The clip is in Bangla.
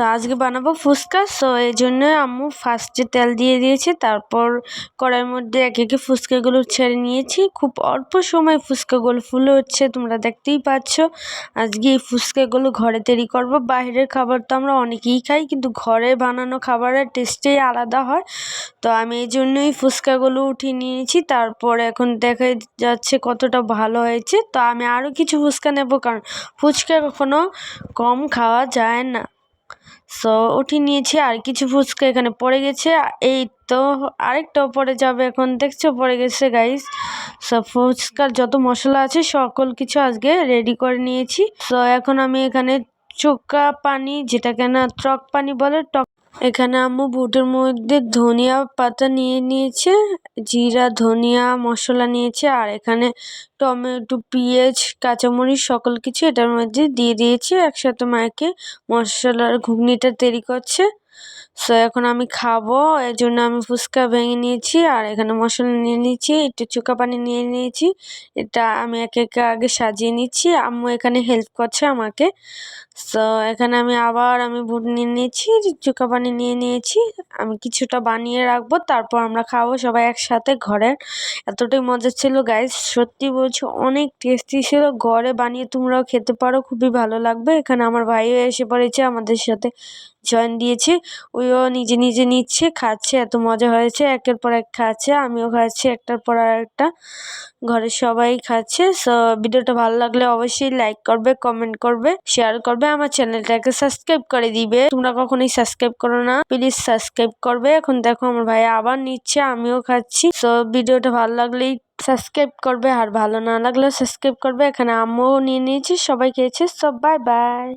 সো আজকে বানাবো ফুচকা সো এই জন্য আম্মু ফার্স্টে তেল দিয়ে দিয়েছে, তারপর কড়াইয়ের মধ্যে একে একে ফুচকাগুলো ছেড়ে নিয়েছি। খুব অল্প সময় ফুচকাগুলো ফুলে হচ্ছে তোমরা দেখতেই পাচ্ছ। আজকে এই ফুচকাগুলো ঘরে তৈরি করব। বাইরের খাবার তো আমরা অনেকেই খাই, কিন্তু ঘরে বানানো খাবারের টেস্টেই আলাদা হয়। তো আমি এই জন্যই ফুচকাগুলো উঠিয়ে নিয়েছি। তারপর এখন দেখা যাচ্ছে কতটা ভালো হয়েছে। তো আমি আরও কিছু ফুচকা নেব, কারণ ফুচকা কখনো কম খাওয়া যায় না। সো উঠিয়ে নিয়েছি, আর কিছু ফুচকা এখানে পড়ে গেছে। এই তো আরেকটাও পড়ে যাবে এখন, দেখছ? পড়ে গেছে গাইস সো ফুচকার যত মশলা আছে, সকল কিছু আজকে রেডি করে নিয়েছি। সো এখন আমি এখানে চোকা পানি, যেটাকে না টক পানি বলে টক এখানে আম্মু বুটের মধ্যে ধনিয়া পাতা নিয়ে নিয়েছে, জিরা, ধনিয়া মশলা নিয়েছে, আর এখানে টমেটো, পিঁয়াজ, কাঁচামরিচ সকল কিছু এটার মধ্যে দিয়ে দিয়েছে। একসাথে মাকে মশলার ঘুগনিটা তৈরি করছে। সো এখন আমি খাব এই জন্য আমি ফুচকা ভেঙে নিয়েছি আর এখানে মশলা নিয়ে নিয়েছি, একটু চুকা পানি নিয়ে নিয়েছি, এটা আমি একে একে আগে সাজিয়ে নিচ্ছি, আম্মু এখানে হেল্প করছে আমাকে। সো এখানে আমি আবার আমি বুট নিয়ে নিয়েছি, চুকা পানি নিয়ে নিয়েছি, আমি কিছুটা বানিয়ে রাখব, তারপর আমরা খাব সবাই একসাথে ঘরে। এতটাই মজা ছিল গাইস সত্যি বলছি, অনেক টেস্টি ছিল, ঘরে বানিয়ে তোমরাও খেতে পারো, খুবই ভালো লাগবে। এখানে আমার ভাইও এসে পড়েছে, আমাদের সাথে জয়েন দিয়েছে। ওইও নিজে নিজে নিচ্ছে, খাচ্ছে, এত মজা হয়েছে, একের পর এক খাচ্ছে, আমিও খাচ্ছি, একটার পর আর একটা। ঘরের সবাই খাচ্ছে সো ভিডিওটা ভালো লাগলে অবশ্যই লাইক করবে কমেন্ট করবে শেয়ার করবে, আমার চ্যানেলটাকে সাবস্ক্রাইব করে দিবে। তোমরা কখনোই সাবস্ক্রাইব করো না প্লিজ সাবস্ক্রাইব করবে। এখন দেখো আমার ভাই আবার নিচ্ছে, আমিও খাচ্ছি সো ভিডিওটা ভালো লাগলেই সাবস্ক্রাইব করবে, আর ভালো না লাগলে সাবস্ক্রাইব করবে। এখানে আম্মুও নিয়ে নিয়েছি, সবাই খেয়েছে সব বাই বাই